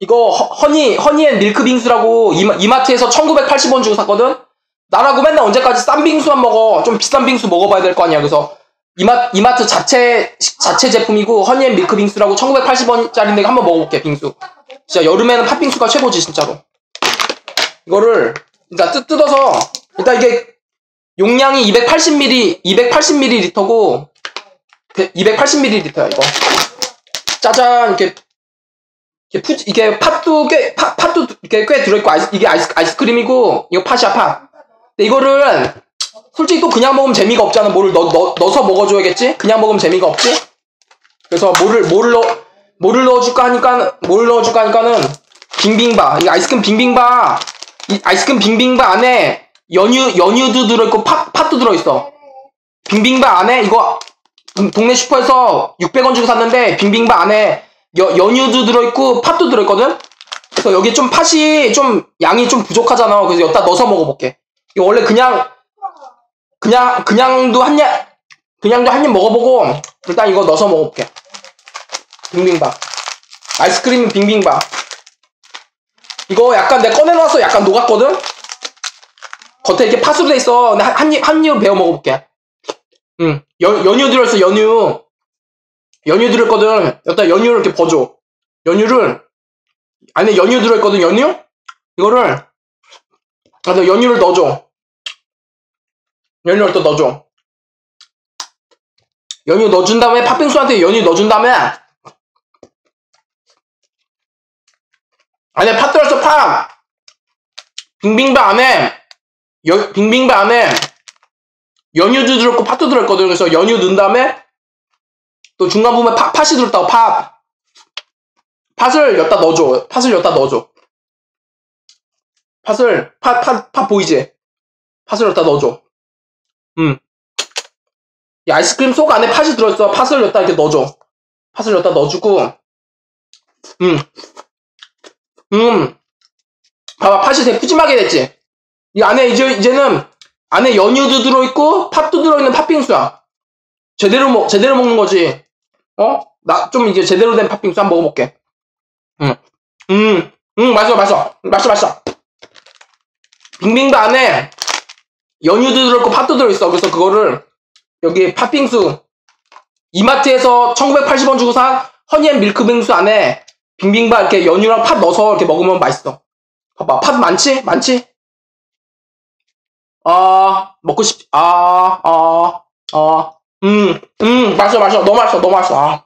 이거 허, 니 허니앤 밀크 빙수라고 이마, 이마 트에서 1980원 주고 샀거든? 나라고 맨날 언제까지 싼 빙수만 먹어. 좀 비싼 빙수 먹어봐야 될 거 아니야. 그래서 이마, 이마트 자체, 자체 제품이고 허니앤 밀크 빙수라고 1980원짜리인데 한번 먹어볼게, 빙수. 진짜 여름에는 팥빙수가 최고지, 진짜로. 이거를 일단 뜯, 뜯어서 일단 이게 용량이 280ml, 280ml고 280ml야, 이거. 짜잔, 이렇게 이게 팥도 꽤 팥, 팥도 이렇게 꽤 들어있고 아이스, 이게 아이스, 아이스크림이고 이거 팥이야 팥. 근데 이거를 솔직히 또 그냥 먹으면 재미가 없잖아. 뭐를 넣, 넣, 넣어서 먹어줘야겠지? 그냥 먹으면 재미가 없지? 그래서 뭐를 뭐를 넣 뭐를 넣어줄까 하니까 뭐를 넣어줄까 하니까는 빙빙바 이 아이스크림 빙빙바 이 아이스크림 빙빙바 안에 연유 연유도 들어있고 팥 팥도 들어있어. 빙빙바 안에 이거 동네 슈퍼에서 600원 주고 샀는데 빙빙바 안에 여, 연유도 들어있고 팥도 들어있거든? 그래서 여기 좀 팥이 좀 양이 좀 부족하잖아. 그래서 여기다 넣어서 먹어볼게. 이거 원래 그냥 그냥 그냥도 한 입, 그냥도 한 입 먹어보고 일단 이거 넣어서 먹어볼게. 빙빙밥. 아이스크림 빙빙밥. 이거 약간 내가 꺼내놔서 약간 녹았거든? 겉에 이렇게 팥으로 돼 있어. 근데 한, 한 입, 한 입 베어 먹어볼게. 응. 연, 연유 들어있어, 연유. 연유 들었거든. 여기다 연유를 이렇게 버줘. 연유를 안에 연유 들어있거든. 연유? 이거를 여기다 연유를 넣어줘. 연유를 또 넣어줘. 연유 넣어준 다음에 팥빙수한테 연유 넣어준 다음에 안에 팥 들어있어 팥. 빙빙바 안에 여, 빙빙바 안에 연유도 들었고 팥도 들었거든. 그래서 연유 넣은 다음에 또 중간 부분에 파, 팥이 들었다고 팥. 팥을 여기다 넣어줘. 팥을 여기다 넣어줘. 팥을 팥, 팥, 팥 보이지? 팥을 여기다 넣어줘. 음. 이 아이스크림 속 안에 팥이 들어있어. 팥을 여기다 이렇게 넣어줘. 팥을 여기다 넣어주고. 음. 음. 봐봐 팥이 되게 푸짐하게 됐지? 이 안에 이제, 이제는 안에 연유도 들어있고 팥도 들어있는 팥빙수야. 제대로 먹 제대로 먹는 거지 어? 나 좀 이제 제대로 된 팥빙수 한번 먹어볼게. 응. 음, 음, 맛있어, 맛있어. 맛있어, 맛있어. 빙빙도 안에 연유도 들어있고 팥도 들어있어. 그래서 그거를 여기 팥빙수 이마트에서 1980원 주고 산 허니앤 밀크빙수 안에 빙빙바 이렇게 연유랑 팥 넣어서 이렇게 먹으면 맛있어. 봐봐, 팥 많지? 많지? 아, 먹고 싶, 아, 아, 아. 음, 음, 맛있어, 맛있어. 너무 맛있어, 너무 맛있어. 아.